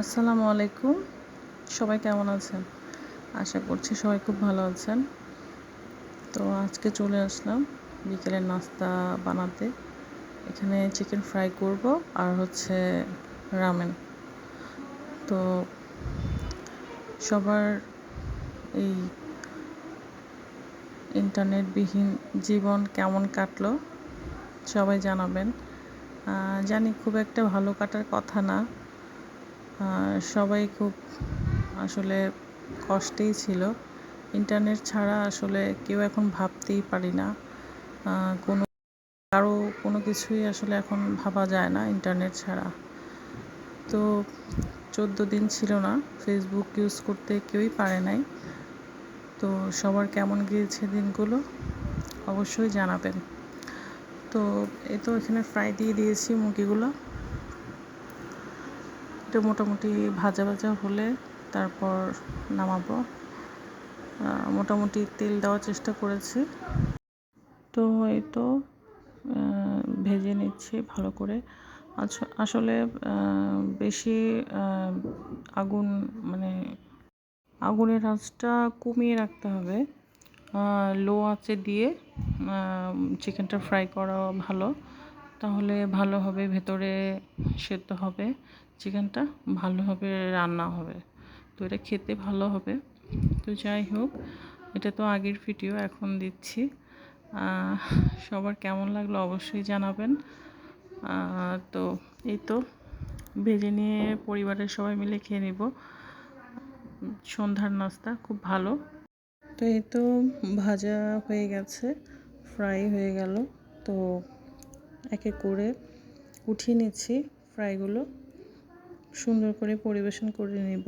আসসালামু আলাইকুম। সবাই কেমন আছেন? আশা করছি সবাই খুব ভালো আছেন। তো আজকে চলে আসলাম বিকেলের নাস্তা বানাতে। এখানে চিকেন ফ্রাই করব আর হচ্ছে রামেন। তো সবার এই ইন্টারনেটবিহীন জীবন কেমন কাটলো সবাই জানাবেন। জানি খুব একটা ভালো কাটার কথা না। সবাই খুব আসলে কষ্টেই ছিল। ইন্টারনেট ছাড়া আসলে কেউ এখন ভাবতেই পারি না। কোনো, কারও কোনো কিছুই আসলে এখন ভাবা যায় না ইন্টারনেট ছাড়া। তো চোদ্দ দিন ছিল না ফেসবুক ইউজ করতে কেউই পারে নাই। তো সবার কেমন গিয়েছে দিনগুলো অবশ্যই জানাবেন। তো এ তো এখানে ফ্রাই দিয়ে দিয়েছি মুরগিগুলো। এটা মোটামুটি ভাজা ভাজা হলে তারপর নামাবো। মোটামুটি তেল দেওয়ার চেষ্টা করেছি। তো এই তো ভেজে নিচ্ছি ভালো করে। আসলে বেশি আগুন মানে আগুনের আঁচটা কমিয়ে রাখতে হবে। লো আঁচে দিয়ে চিকেনটা ফ্রাই করা ভালো। তাহলে ভালো হবে, ভেতরে সেদ্ধ হবে, চিকেনটা ভালোভাবে রান্না হবে। তো এটা খেতে ভালো হবে। তো যাই হোক, এটা তো আগের ভিডিও, এখন দিচ্ছি। সবার কেমন লাগল অবশ্যই জানাবেন। তো এই তো, ভেজে নিয়ে পরিবারের সবাই মিলে খেয়ে নেব। সন্ধ্যার নাস্তা, খুব ভালো। তো এই তো ভাজা হয়ে গেছে, ফ্রাই হয়ে গেল। তো একে করে উঠিয়ে নিচ্ছি ফ্রাইগুলো। সুন্দর করে পরিবেশন করে নিব।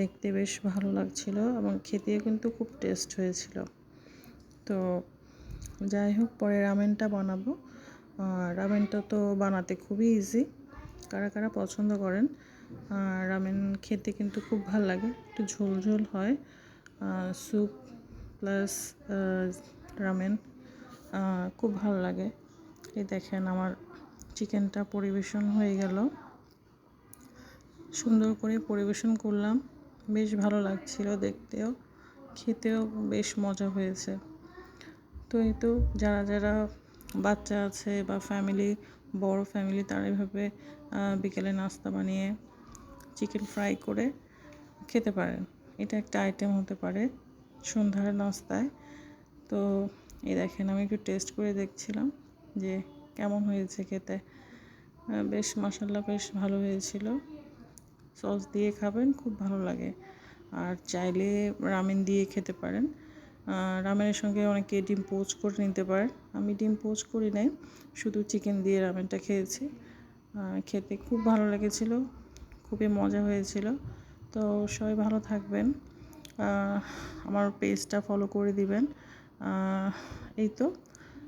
দেখতে বেশ ভালো লাগছিল এবং খেতেও কিন্তু খুব টেস্ট হয়েছিল। তো যাই হোক, পরে রামেনটা বানাবো। রামেনটা তো বানাতে খুবই ইজি কারা কারা পছন্দ করেন রামেন খেতে কিন্তু খুব ভালো লাগে। একটু ঝোল ঝোল হয় স্যুপ প্লাস রামেন খুব ভালো লাগে। এই দেখেন আমার চিকেনটা পরিবেশন হয়ে গেল। সুন্দর করে পরিবেশন করলাম। বেশ ভালো লাগছিল দেখতেও। খেতেও বেশ মজা হয়েছে। তো এই তো যারা যারা বাচ্চা আছে বা ফ্যামিলি বড় ফ্যামিলি তারা এভাবে বিকেলে নাস্তা বানিয়ে চিকেন ফ্রাই করে খেতে পারেন। এটা একটা আইটেম হতে পারে সন্ধ্যার নাস্তায়। তো এই দেখেন আমি একটু টেস্ট করে দেখছিলাম। যে কেমন হয়েছে খেতে। বেশ মশলা বেশ ভালো হয়েছিল। সস দিয়ে খাবেন, খুব ভালো লাগে। আর চাইলে রামেন দিয়ে খেতে পারেন। রামেনের সঙ্গে অনেকে ডিম পোচ করে নিতে পারেন। আমি ডিম পোচ করি নাই, শুধু চিকেন দিয়ে রামেনটা খেয়েছি। খেতে খুব ভালো লেগেছিল, খুবই মজা হয়েছিল। তো সবাই ভালো থাকবেন। আমার পেজটা ফলো করে দিবেন। এই তো।